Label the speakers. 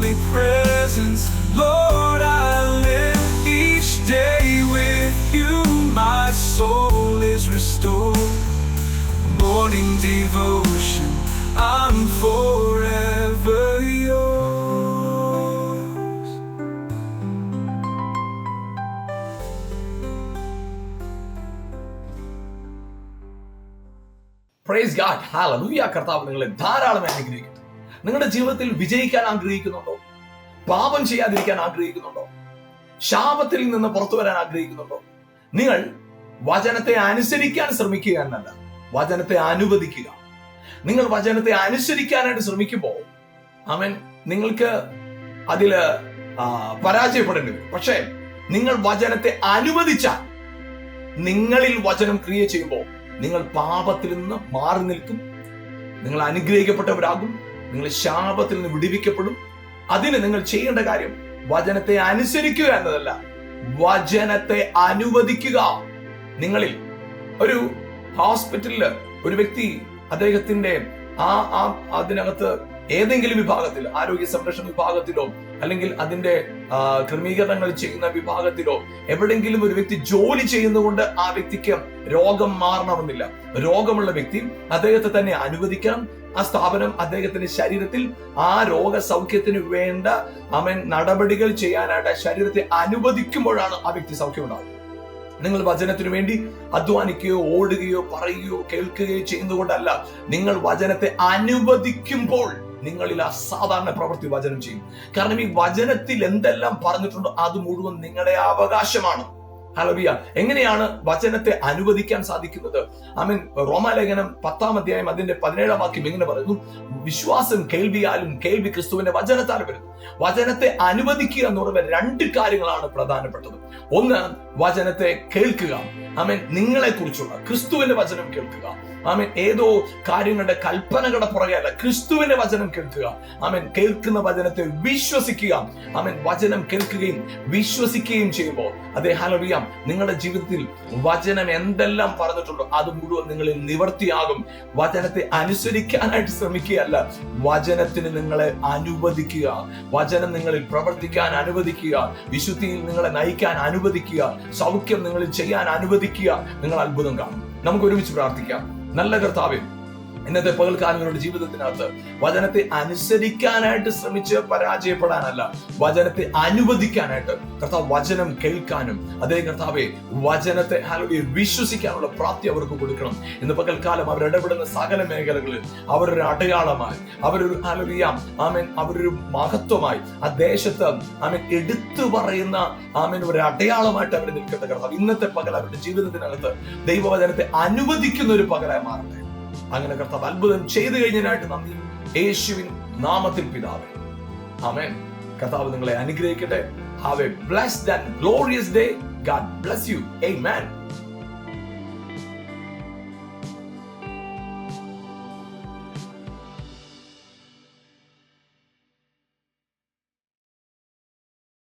Speaker 1: holy presence. Lord, I live each day with you. My soul is restored. Morning devotion, I'm forever yours.
Speaker 2: Praise God, Hallelujah! கர்த்தாவே உங்களை தாராளமாக அனுகிரகிக்கட்டும் നിങ്ങളുടെ ജീവിതത്തിൽ വിജയിക്കാൻ ആഗ്രഹിക്കുന്നുണ്ടോ? പാപം ചെയ്യാതിരിക്കാൻ ആഗ്രഹിക്കുന്നുണ്ടോ? ശാപത്തിൽ നിന്ന് പുറത്തു വരാൻ ആഗ്രഹിക്കുന്നുണ്ടോ? നിങ്ങൾ വചനത്തെ അനുസരിക്കാൻ ശ്രമിക്കുക എന്നല്ല വചനത്തെ അനുവദിക്കുക. നിങ്ങൾ വചനത്തെ അനുസരിക്കാനായിട്ട് ശ്രമിക്കുമ്പോൾ അവൻ നിങ്ങൾക്ക് അതിൽ പരാജയപ്പെടേണ്ടി വരും. പക്ഷേ നിങ്ങൾ വചനത്തെ അനുവദിച്ചാൽ നിങ്ങളിൽ വചനം ക്രിയ ചെയ്യുമ്പോൾ നിങ്ങൾ പാപത്തിൽ നിന്ന് മാറി നിൽക്കും നിങ്ങൾ അനുഗ്രഹിക്കപ്പെട്ടവരാകും നിങ്ങൾ ശാപത്തിൽ നിന്ന് വിടിവിക്കപ്പെടും. അതിന് നിങ്ങൾ ചെയ്യേണ്ട കാര്യം വചനത്തെ അനുസരിക്കുക എന്നതല്ല. വചനത്തെ അനുവദിക്കുക. നിങ്ങളിൽ ഒരു ഹോസ്പിറ്റലിൽ ഒരു വ്യക്തി അദ്ദേഹത്തിന്റെ ആ ആ അതിനകത്ത് ഏതെങ്കിലും വിഭാഗത്തിൽ ആരോഗ്യ സംരക്ഷണ വിഭാഗത്തിലോ അല്ലെങ്കിൽ അതിന്റെ ക്രമീകരണങ്ങൾ ചെയ്യുന്ന വിഭാഗത്തിലോ എവിടെങ്കിലും ഒരു വ്യക്തി ജോലി ചെയ്യുന്നതുകൊണ്ട് ആ വ്യക്തിക്ക് രോഗം മാറണമെന്നില്ല. രോഗമുള്ള വ്യക്തി അദ്ദേഹത്തെ തന്നെ അനുവദിക്കണം. ആ സ്ഥാപനം അദ്ദേഹത്തിന്റെ ശരീരത്തിൽ ആ രോഗ രോഗസൗഖ്യത്തിന് വേണ്ട അവൻ നടപടികൾ ചെയ്യാനായിട്ട് ശരീരത്തെ അനുവദിക്കുമ്പോഴാണ് ആ വ്യക്തി സൗഖ്യമുണ്ടാകുന്നത് നിങ്ങൾ വചനത്തിനു വേണ്ടി അധ്വാനിക്കുകയോ ഓടുകയോ പറയുകയോ കേൾക്കുകയോ ചെയ്യുന്നതുകൊണ്ടല്ല നിങ്ങൾ വചനത്തെ അനുവദിക്കുമ്പോൾ നിങ്ങളിൽ അസാധാരണ പ്രവൃത്തി വചനം ചെയ്യും. കാരണം ഈ വചനത്തിൽ എന്തെല്ലാം പറഞ്ഞിട്ടുണ്ടോ അത് മുഴുവൻ നിങ്ങളുടെ അവകാശമാണ്. ഹലവിയ എങ്ങനെയാണ് വചനത്തെ അനുവദിക്കാൻ സാധിക്കുന്നത്? ആമീൻ. റോമാലേഖനം പത്താം അധ്യായം അതിന്റെ പതിനേഴാം വാക്യം എങ്ങനെ പറയുന്നു. വിശ്വാസം കേൾവിയാലും കേൾവി ക്രിസ്തുവിന്റെ വചനത്താൽ വരുന്നു. വചനത്തെ അനുവദിക്കുക എന്ന് പറയുന്ന രണ്ട് കാര്യങ്ങളാണ് പ്രധാനപ്പെട്ടത്. ഒന്ന് വചനത്തെ കേൾക്കുക. ആമേൻ. നിങ്ങളെ കുറിച്ചുള്ള ക്രിസ്തുവിന്റെ വചനം കേൾക്കുക. ആമേൻ. ഏതോ കാര്യങ്ങളുടെ കൽപ്പനകളുടെ പുറകെ അല്ല ക്രിസ്തുവിന്റെ വചനം കേൾക്കുക. ആമൻ. കേൾക്കുന്ന വചനത്തെ വിശ്വസിക്കുക. ആമൻ. വചനം കേൾക്കുകയും വിശ്വസിക്കുകയും ചെയ്യുമ്പോൾ അതേ ഹലറിയാം നിങ്ങളുടെ ജീവിതത്തിൽ വചനം എന്തെല്ലാം പറഞ്ഞിട്ടുണ്ടോ അത് മുഴുവൻ നിങ്ങളിൽ നിവർത്തിയാകും. വചനത്തെ അനുസരിക്കാനായിട്ട് ശ്രമിക്കുകയല്ല. വചനത്തിന് നിങ്ങളെ അനുവദിക്കുക. വചനം നിങ്ങളിൽ പ്രവർത്തിക്കാൻ അനുവദിക്കുക. വിശുദ്ധിയിൽ നിങ്ങളെ നയിക്കാൻ അനുവദിക്കുക. സൗഖ്യം നിങ്ങളിൽ ചെയ്യാൻ അനുവദിക്കുക. നിങ്ങൾ അത്ഭുതം കാണും. നമുക്ക് ഒരുമിച്ച് പ്രാർത്ഥിക്കാം. നല്ല കർത്താവേ ഇന്നത്തെ പകൽക്കാലങ്ങളുടെ ജീവിതത്തിനകത്ത് വചനത്തെ അനുസരിക്കാനായിട്ട് ശ്രമിച്ച് പരാജയപ്പെടാനല്ല വചനത്തെ അനുവദിക്കാനായിട്ട് കർത്താവ് വചനം കേൾക്കാനും അതേ കർത്താവെ വചനത്തെ ഹാലോയെ വിശ്വസിക്കാനുള്ള പ്രാപ്തി അവർക്ക് കൊടുക്കണം. ഇന്ന് പകൽക്കാലം അവർ ഇടപെടുന്ന സകല മേഖലകളിൽ അവരൊരു അടയാളമായി അവരൊരു അലറിയാം ആമേൻ അവരൊരു മഹത്വമായി ആ ദേശത്ത് ആമേൻ എടുത്തു പറയുന്ന ആമേൻ ഒരു അടയാളമായിട്ട് അവർ നിൽക്കട്ടെ കർത്താവ്. ഇന്നത്തെ പകൽ അവരുടെ ജീവിതത്തിനകത്ത് ദൈവവചനത്തെ അനുവദിക്കുന്ന ഒരു പകലായി മാറട്ടെ. അങ്ങനെ കർത്താവ് അത്ഭുതം ചെയ്തു കഴിഞ്ഞതിനായിട്ട് നന്ദി. യേശുവിൻ നാമത്തിൽ പിതാവ്. ആമേൻ. കർത്താവ് നിങ്ങളെ അനുഗ്രഹിക്കട്ടെ. Have a blessed and glorious day God bless you amen